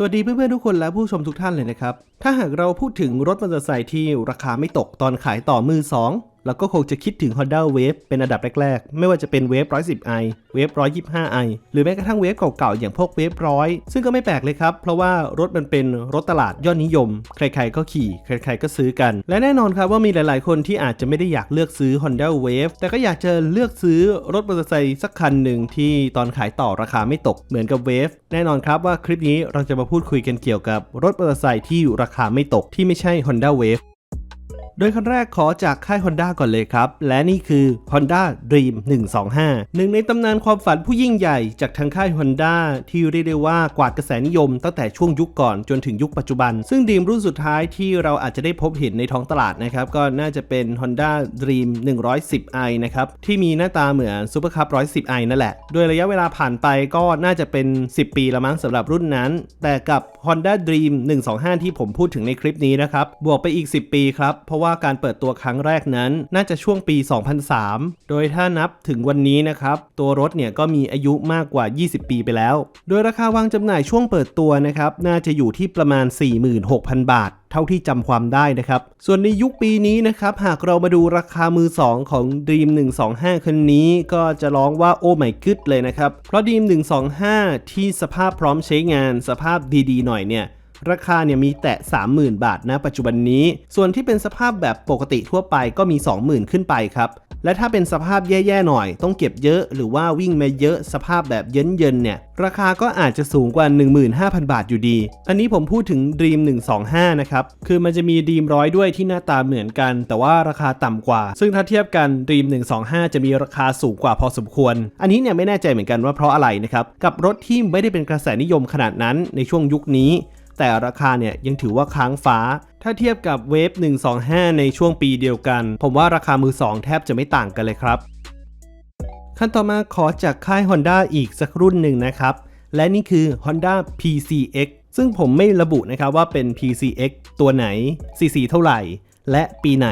สวัสดีเพื่อนๆทุกคนและผู้ชมทุกท่านเลยนะครับ ถ้าหากเราพูดถึงรถมอเตอร์ไซค์ที่ราคาไม่ตกตอนขายต่อมือ 2เราก็คงจะคิดถึง Honda Wave เป็นอันดับแรกๆ ไม่ว่าจะเป็น Wave 110i Wave 125i หรือแม้กระทั่ง Wave เก่าๆ อย่างพวก Wave 100 ซึ่งก็ไม่แปลกเลยครับ เพราะว่ารถมันเป็นรถตลาดยอดนิยม ใครๆก็ขี่ ใครๆก็ซื้อกัน และแน่นอนครับว่ามีหลายๆ คนที่อาจจะไม่ได้อยากเลือกซื้อ Honda Wave แต่ก็อยากจะเลือกซื้อรถมอเตอร์ไซค์สักคันหนึ่งที่ตอนขายต่อราคาไม่ตกเหมือนกับ Wave แน่นอนครับว่าคลิปนี้เราจะมาพูดคุยกันเกี่ยวกับรถมอเตอร์ไซค์ที่ราคาไม่ตกที่ไม่ใช่ Honda Wave โดยคันแรกขอจากค่าย Honda ก่อนเลยครับ และนี่คือ Honda Dream 125 หนึ่งในตำนานความฝันผู้ยิ่งใหญ่จากทางค่าย Honda ที่เรียกได้ว่ากวาดกระแสนิยมตั้งแต่ช่วงยุคก่อนจนถึงยุคปัจจุบัน ซึ่ง Dream รุ่นสุดท้ายที่เราอาจจะได้พบเห็นในท้องตลาดนะครับ ก็น่าจะเป็น Honda Dream 110i นะครับ ที่มีหน้าตาเหมือน Super Cup 110i นั่นแหละ โดยระยะเวลาผ่านไปก็น่าจะเป็น 10 ปีละมั้งสำหรับรุ่นนั้น แต่กับ Honda Dream 125 ที่ผมพูดถึงในคลิปนี้นะครับ บวกไปอีก 10 ปีครับ เพราะว่าการเปิดตัวครั้งแรกนั้น น่าจะช่วงปี 2003 โดยถ้านับถึงวันนี้นะครับ ตัวรถเนี่ยก็มีอายุมากกว่า 20 ปีไปแล้ว โดยราคาวางจำหน่ายช่วงเปิดตัวนะครับ น่าจะอยู่ที่ประมาณ 46,000 บาทเท่าที่จำความได้นะครับ ส่วนในยุคปีนี้นะครับ หากเรามาดูราคามือ 2 ของ Dream 125 คันนี้ก็จะร้องว่าโอ้ไม่กึดเลยนะครับ เพราะ Dream 125 ที่สภาพพร้อมใช้งานสภาพดี ๆ หน่อยเนี่ยราคาเนี่ยมีแตะ 30,000 บาทนะปัจจุบันนี้ ส่วนที่เป็นสภาพแบบปกติทั่วไปก็มี 20,000 ขึ้นไปครับ และถ้าเป็นสภาพแย่ๆหน่อย ต้องเก็บเยอะหรือว่าวิ่งมาเยอะสภาพแบบเยินๆเนี่ยราคาก็อาจจะสูงกว่า 15,000 บาทอยู่ดี อันนี้ผมพูดถึง Dream 125 นะครับ คือมันจะมี Dream ร้อยด้วยที่หน้าตาเหมือนกัน แต่ว่าราคาต่ำกว่า ซึ่งถ้าเทียบกัน Dream 125 จะมีราคาสูงกว่าพอสมควร อันนี้เนี่ยไม่แน่ใจเหมือนกันว่าเพราะอะไรนะครับ กับรถที่ไม่ได้เป็นกระแสนิยมขนาดนั้นในช่วงยุคนี้ แต่ราคาเนี่ยยังถือว่าค้างฟ้า ถ้าเทียบกับเวฟ125 ในช่วงปีเดียวกัน ผมว่าราคามือ2แทบจะไม่ต่างกันเลยครับ ขั้นต่อมาขอจากค่าย Honda อีกสักรุ่นหนึ่งนะครับ และนี่คือ Honda PCX ซึ่งผมไม่ระบุนะครับว่าเป็น PCX ตัวไหน CC เท่าไหร่ และปีไหน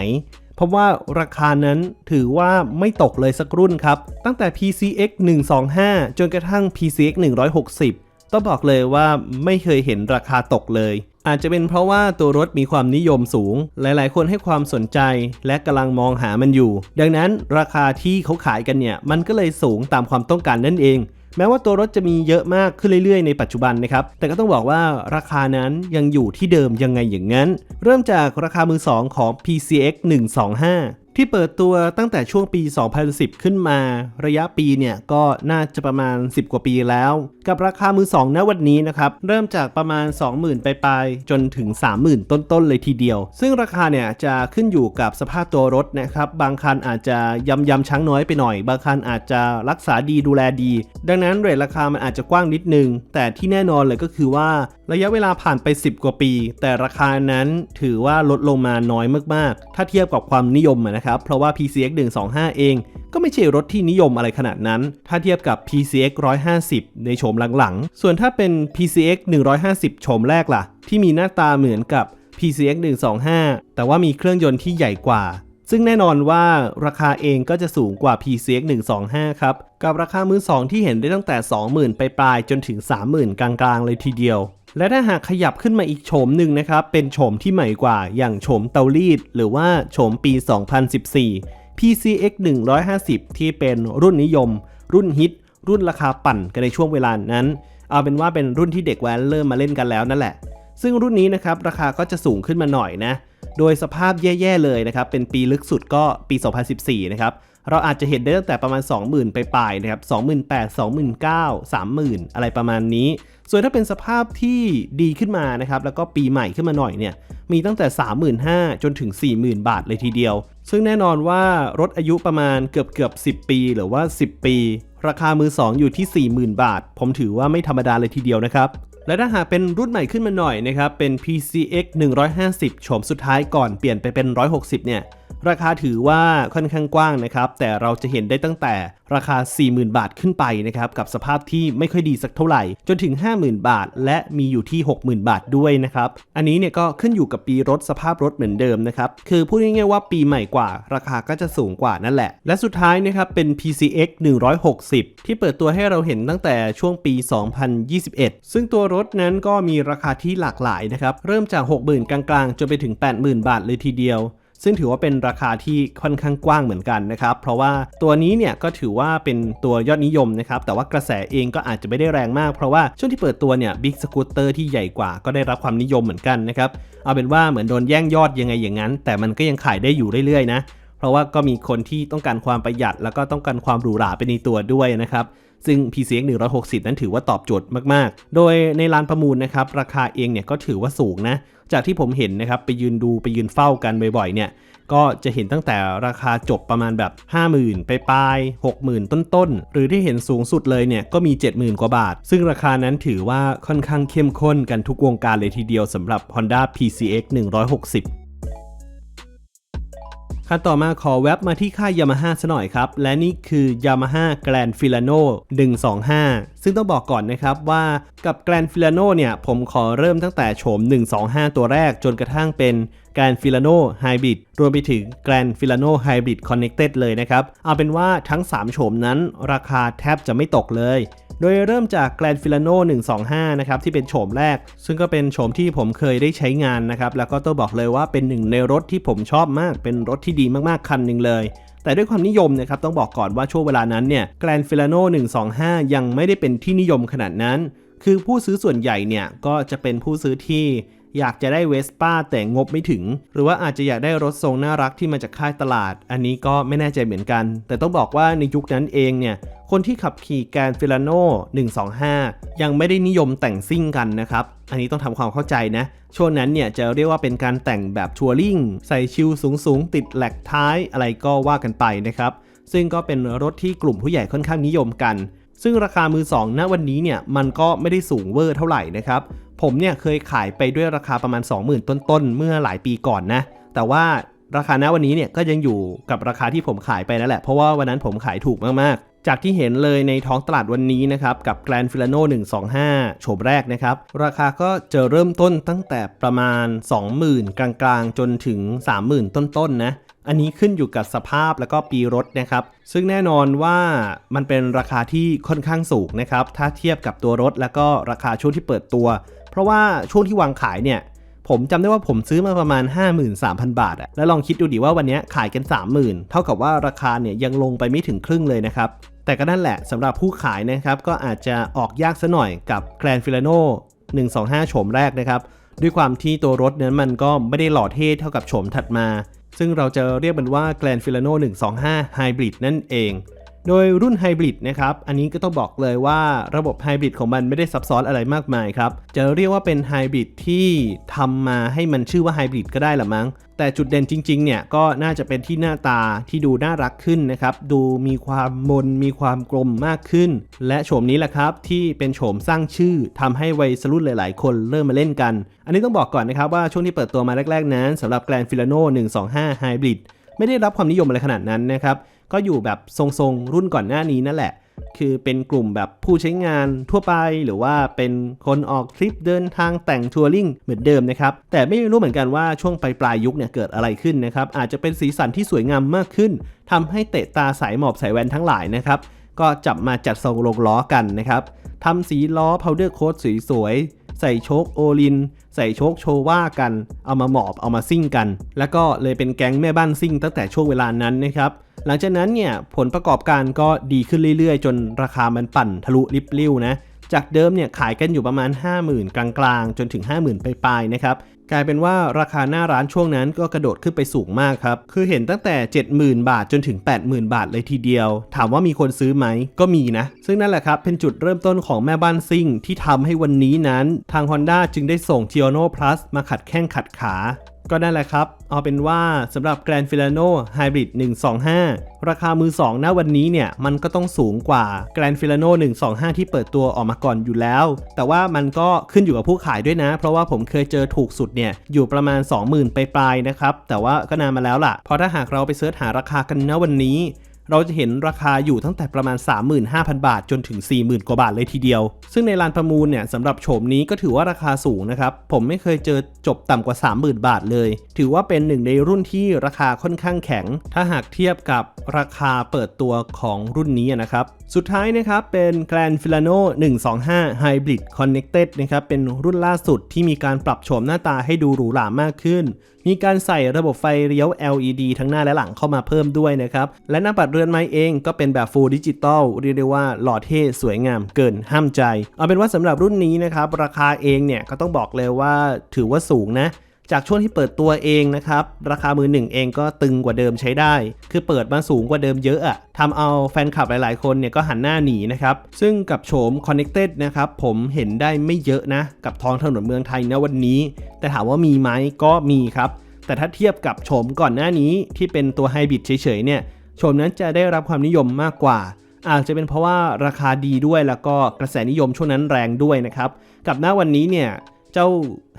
เพราะว่าราคานั้นถือว่าไม่ตกเลยสักรุ่นครับ ตั้งแต่ PCX 125 จนกระทั่ง PCX 160 ต้องบอกเลยว่าไม่เคยเห็นราคาตกเลย อาจจะเป็นเพราะว่าตัวรถมีความนิยมสูง หลายๆ คนให้ความสนใจและกำลังมองหามันอยู่ ดังนั้นราคาที่เขาขายกันเนี่ย มันก็เลยสูงตามความต้องการนั่นเอง แม้ว่าตัวรถจะมีเยอะมากขึ้นเรื่อยๆ ในปัจจุบันนะครับ แต่ก็ต้องบอกว่าราคานั้นยังอยู่ที่เดิมยังไงอย่างนั้น เริ่มจากราคามือ2ของ PCX 125 ที่เปิดตัวตั้งแต่ช่วงปี 2010 ขึ้นมา ระยะปีเนี่ยก็น่าจะประมาณ 10 กว่าปีแล้ว กับราคามือ 2 ณ วันนี้นะครับ เริ่มจากประมาณ 20,000 ไปลายๆจนถึง 30,000 ต้นๆ เลยทีเดียว ซึ่งราคาเนี่ยจะขึ้นอยู่กับสภาพตัวรถนะครับ บางคันอาจจะยำยำช้างน้อยไปหน่อย บางคันอาจจะรักษาดีดูแลดี ดังนั้นเรทราคามันอาจจะกว้างนิดนึง แต่ที่แน่นอนเลยก็คือว่าระยะเวลาผ่านไป 10 กว่าปี แต่ราคานั้นถือว่าลดลงมาน้อยมากๆ ถ้าเทียบกับความนิยมอะนะครับ เพราะว่า PCX 125 เอง ก็ไม่ใช่รถที่นิยมอะไรขนาดนั้น ถ้าเทียบกับ PCX 150 ในโฉมหลังๆ ส่วนถ้าเป็น PCX 150 โฉมแรกล่ะ ที่มีหน้าตาเหมือนกับ PCX 125 แต่ว่ามีเครื่องยนต์ที่ใหญ่กว่า ซึ่งแน่นอนว่าราคาเองก็จะสูงกว่า PCX 125 ครับ กับราคามือ2ที่เห็นได้ตั้งแต่ 20,000 ไปปลายจนถึง 30,000 กลางๆ เลยทีเดียว และถ้าหากขยับขึ้นมาอีกโฉมหนึ่งนะครับ เป็นโฉมที่ใหม่กว่าอย่างโฉมเตารีด หรือว่าโฉมปี 2014 PCX 150 ที่เป็นรุ่นนิยม รุ่นฮิต รุ่นราคาปั่นกันในช่วงเวลานั้น เอาเป็นว่าเป็นรุ่นที่เด็กแว้นเริ่มมาเล่นกันแล้วนั่นแหละ ซึ่งรุ่นนี้นะครับราคาก็จะสูงขึ้นมาหน่อยนะ โดยสภาพแย่ๆเลยนะครับ เป็นปีลึกสุดก็ปี 2014 นะครับเราอาจจะเห็นได้ตั้งแต่ประมาณ 20,000 ไปปลายนะครับ 28,000 29,000 30,000 อะไรประมาณนี้ ส่วนถ้าเป็นสภาพที่ดีขึ้นมานะครับแล้วก็ปีใหม่ขึ้นมาหน่อยเนี่ยมีตั้งแต่ 35,000 จนถึง 40,000 บาทเลยทีเดียว ซึ่งแน่นอนว่ารถอายุประมาณเกือบเกือบ 10 ปี หรือว่า 10 ปี ราคามือ 2 อยู่ที่ 40,000 บาท ผมถือว่าไม่ธรรมดาเลยทีเดียวนะครับ และถ้าหากเป็นรุ่นใหม่ขึ้นมาหน่อยนะครับ เป็น PCX 150 โฉมสุดท้ายก่อนเปลี่ยนไปเป็น 160 เนี่ย ราคาถือว่าค่อนข้างกว้างนะครับ แต่เราจะเห็นได้ตั้งแต่ราคา 40,000 บาทขึ้นไปนะครับ กับสภาพที่ไม่ค่อยดีสักเท่าไหร่ จนถึง 50,000 บาท และมีอยู่ที่ 60,000 บาทด้วยนะครับ อันนี้เนี่ยก็ขึ้นอยู่กับปีรถสภาพรถเหมือนเดิมนะครับ คือพูดง่ายๆว่าปีใหม่กว่า ราคาก็จะสูงกว่านั่นแหละ และสุดท้ายนะครับเป็น PCX 160 ที่เปิดตัวให้เราเห็นตั้งแต่ช่วงปี 2021 ซึ่งตัวรถนั้นก็มีราคาที่หลากหลายนะครับ เริ่มจาก 60,000 กลางๆ จนไปถึง 80,000 บาทเลยทีเดียว ซึ่งถือว่าเป็นราคาที่ค่อนข้างกว้างเหมือนกันนะครับ เพราะว่าตัวนี้เนี่ยก็ถือว่าเป็นตัวยอดนิยมนะครับ แต่ว่ากระแสเองก็อาจจะไม่ได้แรงมาก เพราะว่าช่วงที่เปิดตัวเนี่ยบิ๊กสกูตเตอร์ที่ใหญ่กว่าก็ได้รับความนิยมเหมือนกันนะครับ เอาเป็นว่าเหมือนโดนแย่งยอดยังไงอย่างนั้น แต่มันก็ยังขายได้อยู่เรื่อยๆนะ เพราะว่าก็มีคนที่ต้องการความประหยัด แล้วก็ต้องการความหรูหราไปในตัวด้วยนะครับ ซึ่ง PCX 160 นั้นถือว่าตอบโจทย์มาก ๆ โดยในลานประมูลนะครับราคาเองเนี่ยก็ถือว่าสูงนะ จากที่ผมเห็นนะครับไปยืนดูไปยืนเฝ้ากันบ่อย ๆ เนี่ยก็จะเห็นตั้งแต่ราคาจบประมาณแบบ 50,000 ไปปลาย60,000 ต้นๆ หรือที่เห็นสูงสุดเลยเนี่ยก็มี 70,000 กว่าบาท ซึ่งราคานั้นถือว่าค่อนข้างเข้มข้นกันทุกวงการเลยทีเดียวสำหรับ Honda PCX 160 ขั้นต่อมาขอแว็บมาที่ค่าย Yamaha ซะหน่อยครับ และนี่คือ Yamaha Grand Filano 125 ซึ่งต้องบอกก่อนนะครับว่ากับ Grand Filano เนี่ย ผมขอเริ่มตั้งแต่โฉม 125 ตัวแรกจนกระทั่งเป็น Grand Filano Hybrid รวมไปถึง Grand Filano Hybrid Connected เลยนะครับ เอาเป็นว่าทั้ง 3 โฉมนั้นราคาแทบจะไม่ตกเลย โดยเริ่มจาก Grand Filano 125 นะครับ ที่เป็นโฉมแรก ซึ่งก็เป็นโฉมที่ผมเคยได้ใช้งานนะครับ แล้วก็ต้องบอกเลยว่าเป็นหนึ่งในรถที่ผมชอบมาก เป็นรถที่ดีมากๆ คันหนึ่งเลยแต่ด้วยความนิยมนะครับต้องบอกก่อนว่าช่วงเวลานั้นเนี่ย Grand Filano 125 ยังไม่ได้เป็นที่นิยมขนาดนั้น คือผู้ซื้อส่วนใหญ่เนี่ยก็จะเป็นผู้ซื้อที่ อยากจะได้เวสป้าแต่งบไม่ถึง หรือว่าอาจจะอยากได้รถทรงน่ารักที่มาจากค่ายตลาด อันนี้ก็ไม่แน่ใจเหมือนกัน แต่ต้องบอกว่าในยุคนั้นเองเนี่ย คนที่ขับขี่แกนฟิลาโน125 ยังไม่ได้นิยมแต่งซิ่งกันนะครับ อันนี้ต้องทำความเข้าใจนะ ช่วงนั้นเนี่ยจะเรียกว่าเป็นการแต่งแบบทัวริงใส่ชิลสูงๆ ติดแหลกท้ายอะไรก็ว่ากันไปนะครับ ซึ่งก็เป็นรถที่กลุ่มผู้ใหญ่ค่อนข้างนิยมกัน ซึ่งราคามือ2ณวันนี้เนี่ยมันก็ไม่ได้สูงเวอร์เท่าไหร่นะครับ ผมเนี่ยเคยขายไปด้วยราคาประมาณ 20,000 ต้นๆ เมื่อหลายปีก่อนนะ แต่ว่าราคาณวันนี้เนี่ยก็ยังอยู่กับราคาที่ผมขายไปนั่นแหละ เพราะว่าวันนั้นผมขายถูกมาก จากที่เห็นเลยในท้องตลาดวันนี้นะครับกับ Grand Filano 125 โฉมแรกนะครับ ราคาก็จะเริ่มต้นตั้งแต่ประมาณ 20,000 กลางๆ จนถึง 30,000 ต้นๆนะอันนี้ขึ้นอยู่กับสภาพแล้วก็ปีรถนะครับ ซึ่งแน่นอนว่ามันเป็นราคาที่ค่อนข้างสูงนะครับ ถ้าเทียบกับตัวรถแล้วก็ราคาช่วงที่เปิดตัว เพราะว่าช่วงที่วางขายเนี่ย ผมจำได้ว่าผมซื้อมาประมาณ 53,000 บาทอะแล้วลองคิดดูดิว่าวันนี้ขายกัน 30,000 เท่ากับว่าราคาเนี่ยยังลงไปไม่ถึงครึ่งเลยนะครับ แต่ก็นั่นแหละสำหรับผู้ขายนะครับก็อาจจะออกยากซะหน่อยกับแกรนฟิลาโน125 โฉมแรกนะครับ ด้วยความที่ตัวรถนั้นมันก็ไม่ได้หล่อเท่เท่ากับโฉมถัดมา ซึ่งเราจะเรียกมันว่าแกรนฟิลาโน125 Hybrid นั่นเอง โดยรุ่นไฮบริดนะครับ อันนี้ก็ต้องบอกเลยว่าระบบไฮบริดของมันไม่ได้ซับซ้อนอะไรมากมายครับ จะเรียกว่าเป็นไฮบริดที่ทำมาให้มันชื่อว่าไฮบริดก็ได้ละมั้ง แต่จุดเด่นจริงๆ เนี่ยก็น่าจะเป็นที่หน้าตาที่ดูน่ารักขึ้นนะครับ ดูมีความมน มีความกลมมากขึ้น และโฉมนี้แหละครับที่เป็นโฉมสร้างชื่อทำให้วัยรุ่นหลาย ๆ คนเริ่มมาเล่นกัน อันนี้ต้องบอกก่อนนะครับว่าช่วงที่เปิดตัวมาแรก ๆ นั้นสำหรับ Grand Filano 125 Hybrid ไม่ได้รับความนิยมอะไรขนาดนั้นนะครับ ก็อยู่แบบทรงๆรุ่นก่อนหน้านี้นั่นแหละ คือเป็นกลุ่มแบบผู้ใช้งานทั่วไป หรือว่าเป็นคนออกทริปเดินทางแต่งทัวริงเหมือนเดิมนะครับ แต่ไม่รู้เหมือนกันว่าช่วงปลายปลายยุคเนี่ยเกิดอะไรขึ้นนะครับ อาจจะเป็นสีสันที่สวยงามมากขึ้นทำให้เตะตาสายหมอบสายแว่นทั้งหลายนะครับ ก็จับมาจัดทรงลงล้อกันนะครับทำสีล้อ powder coat สวยๆใส่โชคโอลิน ใส่โชคโชว่ากัน เอามาหมอบเอามาซิ่งกัน แล้วก็เลยเป็นแก๊งแม่บ้านซิ่งตั้งแต่ช่วงเวลานั้นนะครับ หลังจากนั้นเนี่ยผลประกอบการก็ดีขึ้นเรื่อยๆ จนราคามันปั่นทะลุลิบลิ่วนะจากเดิมเนี่ยขายกันอยู่ประมาณ 50,000 กลางๆ จนถึง 50,000ปลายๆนะครับกลายเป็นว่าราคาหน้าร้านช่วงนั้นก็กระโดดขึ้นไปสูงมากครับ คือเห็นตั้งแต่ 70,000 บาทจนถึง 80,000 บาทเลยทีเดียว ถามว่ามีคนซื้อไหมก็มีนะ ซึ่งนั่นแหละครับเป็นจุดเริ่มต้นของแม่บ้านซิ่งที่ทำให้วันนี้นั้น ทาง Honda จึงได้ส่ง g i o n o Plus มาขัดแข้งขัดขา ก็นั่นแหละครับ เอาเป็นว่าสำหรับ Grand Filano Hybrid 125 ราคามือ 2 ณวันนี้เนี่ย มันก็ต้องสูงกว่า Grand Filano 125 ที่เปิดตัวออกมาก่อนอยู่แล้ว แต่ว่ามันก็ขึ้นอยู่กับผู้ขายด้วยนะ เพราะว่าผมเคยเจอถูกสุดเนี่ย อยู่ประมาณ 20,000 ไปปลายนะครับ แต่ว่าก็นานมาแล้วล่ะ เพราะถ้าหากเราไปเสิร์ชหาราคากันณวันนี้ เราจะเห็นราคาอยู่ตั้งแต่ประมาณ 35,000 บาทจนถึง 40,000 กว่าบาทเลยทีเดียว ซึ่งในลานประมูลเนี่ยสำหรับโฉมนี้ก็ถือว่าราคาสูงนะครับ ผมไม่เคยเจอจบต่ำกว่า 30,000 บาทเลย ถือว่าเป็นหนึ่งในรุ่นที่ราคาค่อนข้างแข็ง ถ้าหากเทียบกับราคาเปิดตัวของรุ่นนี้นะครับ สุดท้ายนะครับเป็น Grand Filano 125 Hybrid Connected นะครับเป็นรุ่นล่าสุดที่มีการปรับโฉมหน้าตาให้ดูหรูหรามากขึ้น มีการใส่ระบบไฟเลี้ยว LED ทั้งหน้าและหลังเข้ามาเพิ่มด้วยนะครับ และหน้าปัดเรือนไม้เองก็เป็นแบบฟูลดิจิตอลเรียกได้ว่าหล่อเท่สวยงามเกินห้ามใจ เอาเป็นว่าสำหรับรุ่นนี้นะครับราคาเองเนี่ยก็ต้องบอกเลยว่าถือว่าสูงนะ จากช่วงที่เปิดตัวเองนะครับ ราคามือหนึ่งเองก็ตึงกว่าเดิมใช้ได้ คือเปิดมาสูงกว่าเดิมเยอะอะทำเอาแฟนคลับหลายๆ คนเนี่ยก็หันหน้าหนีนะครับ ซึ่งกับโฉม Connected นะครับผมเห็นได้ไม่เยอะนะ กับท้องถนนเมืองไทยนะวันนี้ แต่ถามว่ามีไหมก็มีครับ แต่ถ้าเทียบกับโฉมก่อนหน้านี้ที่เป็นตัวไฮบริดเฉยๆเนี่ยโฉมนั้นจะได้รับความนิยมมากกว่าอาจจะเป็นเพราะว่าราคาดีด้วยแล้วก็กระแสนิยมช่วงนั้นแรงด้วยนะครับ กับหน้าวันนี้เนี่ย เจ้า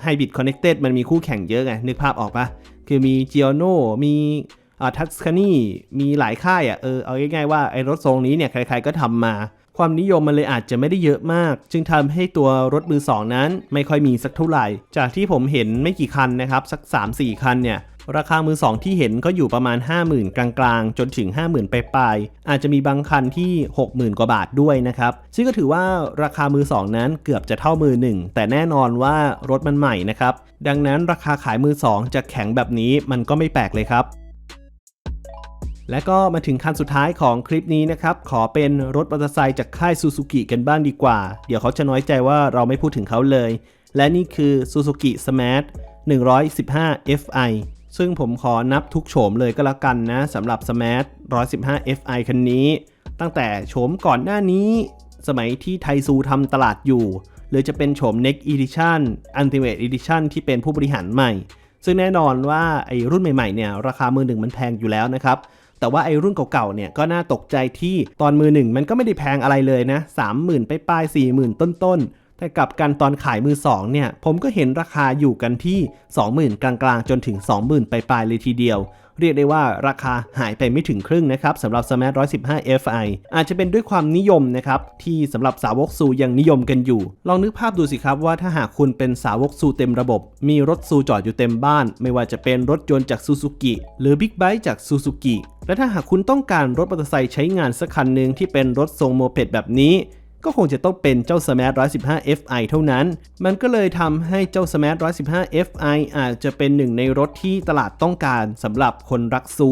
Hybrid Connected มันมีคู่แข่งเยอะไง นึกภาพออกปะคือมี g i o n o มีอ่าทัสคานีมีหลายค่ายอะเออเอาง่ายๆว่าไอ้รถทรงนี้เนี่ยใครๆก็ทำมา ความนิยมมันเลยอาจจะไม่ได้เยอะมาก จึงทำให้ตัวรถมือ2นั้นไม่ค่อยมีสักเท่าไหร่ จากที่ผมเห็นไม่กี่คันนะครับ สัก 3-4 คันเนี่ย ราคามือ2ที่เห็นก็อยู่ประมาณ 50,000 กลางๆ จนถึง 50,000 ไปลายๆอาจจะมีบางคันที่ 60,000 กว่าบาทด้วยนะครับ ซึ่งก็ถือว่าราคามือ2นั้นเกือบจะเท่ามือ1แต่แน่นอนว่ารถมันใหม่นะครับ ดังนั้นราคาขายมือ2จะแข็งแบบนี้มันก็ไม่แปลกเลยครับและก็มาถึงคันสุดท้ายของคลิปนี้นะครับ ขอเป็นรถมอเตอร์ไซค์จากค่ายซูซูกิกันบ้างดีกว่า เดี๋ยวเขาจะน้อยใจว่าเราไม่พูดถึงเขาเลย และนี่คือ Suzuki Smart 115 Fi ซึ่งผมขอนับทุกโฉมเลยก็แล้วกันนะสำหรับ Smart 115 Fi คันนี้ ตั้งแต่โฉมก่อนหน้านี้ สมัยที่ไทซูทำตลาดอยู่ หรือจะเป็นโฉม Next Edition Ultimate Edition ที่เป็นผู้บริหารใหม่ ซึ่งแน่นอนว่าไอ้รุ่นใหม่ๆเนี่ยราคามือหนึ่งมันแพงอยู่แล้วนะครับแต่ว่าไอ้รุ่นเก่าๆ เนี่ยก็น่าตกใจที่ตอนมือหนึ่งมันก็ไม่ได้แพงอะไรเลยนะ 30,000 ไปปลาย 40,000 ต้นๆ แต่กลับกันตอนขายมือ2เนี่ยผมก็เห็นราคาอยู่กันที่ 20,000 กลางๆ จนถึง 20,000ปปลายๆเลยทีเดียว เรียกได้ว่าราคาหายไปไม่ถึงครึ่งนะครับสำหรับ Smart 115 Fi อาจจะเป็นด้วยความนิยมนะครับที่สำหรับสาวกซูยังนิยมกันอยู่ ลองนึกภาพดูสิครับว่าถ้าหากคุณเป็นสาวกซูเต็มระบบ มีรถซูจอดอยู่เต็มบ้าน ไม่ว่าจะเป็นรถยนต์จากซูซูกิหรือบิ๊กไบค์จากซูซูกิและถ้าหากคุณต้องการรถมอเตอร์ไซค์ใช้งานสักคันหนึ่งที่เป็นรถทรงโมเพดแบบนี้ ก็คงจะต้องเป็นเจ้า Smart 115 Fi เท่านั้น มันก็เลยทำให้เจ้า Smart 115 Fi อาจจะเป็นหนึ่งในรถที่ตลาดต้องการสำหรับคนรักซู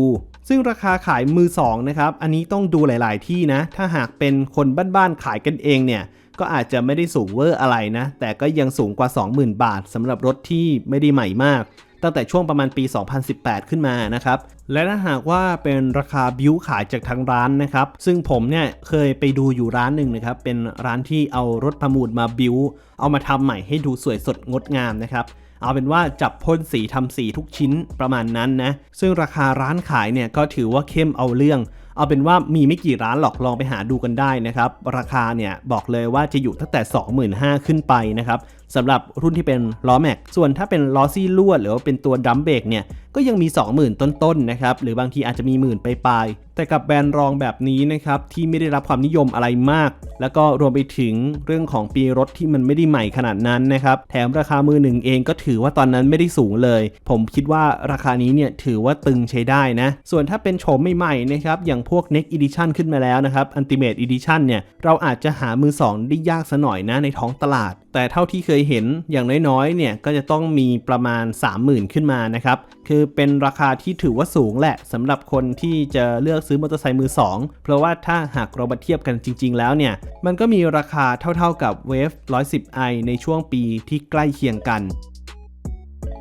ซึ่งราคาขายมือ 2 นะครับ อันนี้ต้องดูหลาย ๆ ที่นะ ถ้าหากเป็นคนบ้าน ๆ ขายกันเองเนี่ย ก็อาจจะไม่ได้สูงเวอร์อะไรนะ แต่ก็ยังสูงกว่า 20,000 บาทสำหรับรถที่ไม่ได้ใหม่มาก ตั้งแต่ช่วงประมาณปี 2018 ขึ้นมานะครับ และถ้าหากว่าเป็นราคาบิวขายจากทางร้านนะครับ ซึ่งผมเนี่ยเคยไปดูอยู่ร้านหนึ่งนะครับ เป็นร้านที่เอารถประมูลมาบิวเอามาทำใหม่ให้ดูสวยสดงดงามนะครับเอาเป็นว่าจับพ่นสีทำสีทุกชิ้นประมาณนั้นนะ ซึ่งราคาร้านขายเนี่ยก็ถือว่าเข้มเอาเรื่อง เอาเป็นว่ามีไม่กี่ร้านหรอกลองไปหาดูกันได้นะครับ ราคาเนี่ยบอกเลยว่าจะอยู่ตั้งแต่ 25,000 ขึ้นไปนะครับ สำหรับรุ่นที่เป็นล้อแม็ก ส่วนถ้าเป็นล้อซี่ลวด หรือว่าเป็นตัวดัมเบรกเนี่ย ก็ยังมี 20,000 ต้นๆนะครับ หรือบางทีอาจจะมีหมื่นไปลายๆแต่กับแบรนด์รองแบบนี้นะครับ ที่ไม่ได้รับความนิยมอะไรมาก แล้วก็รวมไปถึงเรื่องของปีรถที่มันไม่ได้ใหม่ขนาดนั้นนะครับ แถมราคามือหนึ่งเองก็ถือว่าตอนนั้นไม่ได้สูงเลย ผมคิดว่าราคานี้เนี่ยถือว่าตึงใช้ได้นะ ส่วนถ้าเป็นโฉมใหม่ๆนะครับ อย่างพวก Next Edition ขึ้นมาแล้วนะครับ Ultimate Edition เนี่ย เราอาจจะหามือสองได้ยากซะหน่อยนะในท้องตลาด แต่เท่าที่เคยเห็นอย่างน้อยๆเนี่ยก็จะต้องมีประมาณ 30,000 ขึ้นมานะครับคือเป็นราคาที่ถือว่าสูงแหละสำหรับคนที่จะเลือกซื้อมอเตอร์ไซค์มือ 2 เพราะว่าถ้าหากเรามาเทียบกันจริง ๆ แล้วเนี่ยมันก็มีราคาเท่าๆกับ Wave 110i ในช่วงปีที่ใกล้เคียงกัน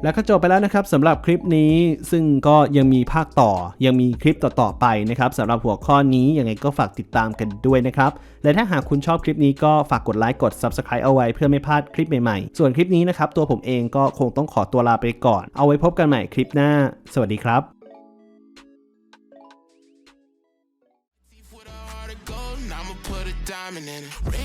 แล้วก็จบไปแล้วนะครับสำหรับคลิปนี้ซึ่งก็ยังมีภาคต่อ ยังมีคลิปต่อๆไปนะครับสำหรับหัวข้อนี้ยังไงก็ฝากติดตามกันด้วยนะครับและถ้าหากคุณชอบคลิปนี้ก็ฝากกดไลค์กด Subscribe เอาไว้เพื่อไม่พลาดคลิปใหม่ๆ ส่วนคลิปนี้นะครับตัวผมเองก็คงต้องขอตัวลาไปก่อน เอาไว้พบกันใหม่คลิปหน้า สวัสดีครับ Teeth with a heart of gold, and I'ma put a diamond in it.